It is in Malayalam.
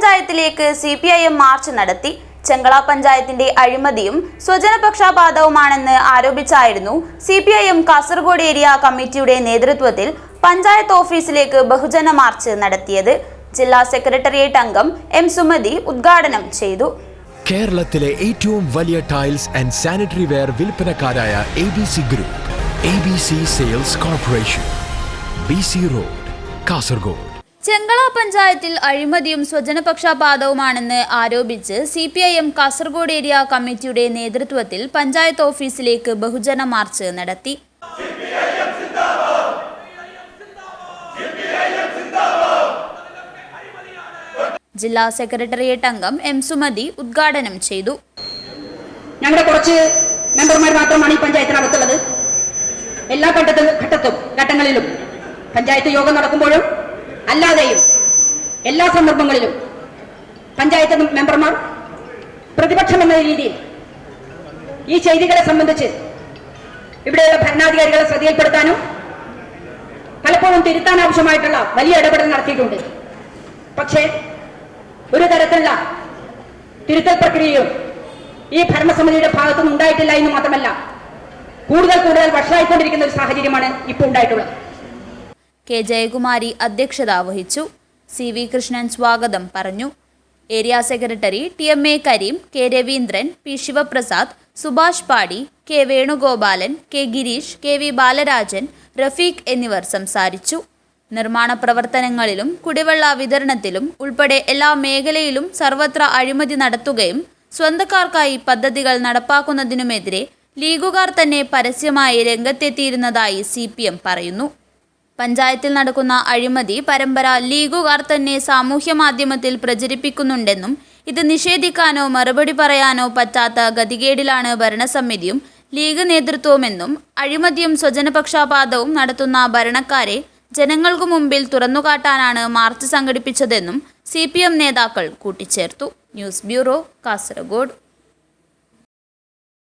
പഞ്ചായത്തിലേക്ക് C P I M march നടത്തി. ചെങ്കള പഞ്ചായത്തിന്റെ അഴിമതിയും സ്വജനപക്ഷപാതവുമാണെന്ന് ആരോപിച്ചായിരുന്നു C P I M Kasaragod area കമ്മിറ്റിയുടെ നേതൃത്വത്തിൽ പഞ്ചായത്ത് ഓഫീസിലേക്ക് ബഹുജന മാർച്ച് നടത്തിയത്. ജില്ലാ സെക്രട്ടേറിയറ്റ് അംഗം എം സുമതി ഉദ്ഘാടനം ചെയ്തു. കേരളത്തിലെ ഏറ്റവും വലിയ tiles and sanitary ware വിൽപ്പനക്കാരായ A B C group A B C sales corporation B C road Kasaragod. Chengala പഞ്ചായത്തിൽ അഴിമതിയും സ്വജനപക്ഷപാതവുമാണെന്ന് ആരോപിച്ച് C P I M Kasaragod area കമ്മിറ്റിയുടെ നേതൃത്വത്തിൽ പഞ്ചായത്ത് ഓഫീസിലേക്ക് ബഹുജന മാർച്ച് നടത്തി. ജില്ലാ സെക്രട്ടേറിയറ്റ് അംഗം എം സുമതി ഉദ്ഘാടനം ചെയ്തു. ഞങ്ങളുടെ കുറച്ച് മെമ്പർമാർ മാത്രമാണ് ഈ പഞ്ചായത്തിനകത്തുള്ളത്. എല്ലാ ഘട്ടത്തിൽ ഘട്ടത്തും ഘട്ടങ്ങളിലും പഞ്ചായത്ത് യോഗം നടക്കുമ്പോഴും അല്ലാതെയും എല്ലാ സന്ദർഭങ്ങളിലും പഞ്ചായത്ത് മെമ്പർമാർ പ്രതിപക്ഷം എന്ന രീതിയിൽ ഈ ചെയ്തികളെ സംബന്ധിച്ച് ഇവിടെയുള്ള ഭരണാധികാരികളെ ശ്രദ്ധയിൽപ്പെടുത്താനും പലപ്പോഴും തിരുത്താൻ ആവശ്യമായിട്ടുള്ള വലിയ ഇടപെടൽ നടത്തിയിട്ടുണ്ട്. പക്ഷേ ഒരു തരത്തിലുള്ള തിരുത്തൽ പ്രക്രിയയും ഈ ഭരണസമിതിയുടെ ഭാഗത്തുനിന്ന് ഉണ്ടായിട്ടില്ല എന്ന് മാത്രമല്ല കൂടുതൽ കൂടുതൽ വഷളായിക്കൊണ്ടിരിക്കുന്ന ഒരു സാഹചര്യമാണ് ഇപ്പോൾ ഉണ്ടായിട്ടുള്ളത്. കെ. ജയകുമാരി അധ്യക്ഷത വഹിച്ചു. സി. വി. കൃഷ്ണൻ സ്വാഗതം പറഞ്ഞു. Area secretary T. M. A. Karim K. Raveendran P. Shivaprasad Subhash Padi K. Venugopalan K. Gireesh K. V. Balarajan Rafeeq എന്നിവർ സംസാരിച്ചു. നിർമ്മാണ പ്രവർത്തനങ്ങളിലും കുടിവെള്ള വിതരണത്തിലും ഉൾപ്പെടെ എല്ലാ മേഖലയിലും സർവത്ര അഴിമതി നടത്തുകയും സ്വന്തക്കാർക്കായി പദ്ധതികൾ നടപ്പാക്കുന്നതിനുമെതിരെ ലീഗുകാർ തന്നെ പരസ്യമായി രംഗത്തെത്തിയിരുന്നതായി സി. പറയുന്നു. പഞ്ചായത്തിൽ നടക്കുന്ന അഴിമതി പരമ്പര ലീഗുകാർ തന്നെ സാമൂഹ്യ മാധ്യമത്തിൽ പ്രചരിപ്പിക്കുന്നുണ്ടെന്നും ഇത് നിഷേധിക്കാനോ മറുപടി പറയാനോ പറ്റാത്ത ഗതികേടിലാണ് ഭരണസമിതിയും ലീഗ് നേതൃത്വമെന്നും അഴിമതിയും സ്വജനപക്ഷപാതവും നടത്തുന്ന ഭരണക്കാരെ ജനങ്ങൾക്കു മുമ്പിൽ തുറന്നുകാട്ടാനാണ് മാർച്ച് സംഘടിപ്പിച്ചതെന്നും സി നേതാക്കൾ കൂട്ടിച്ചേർത്തു. News bureau Kasaragod.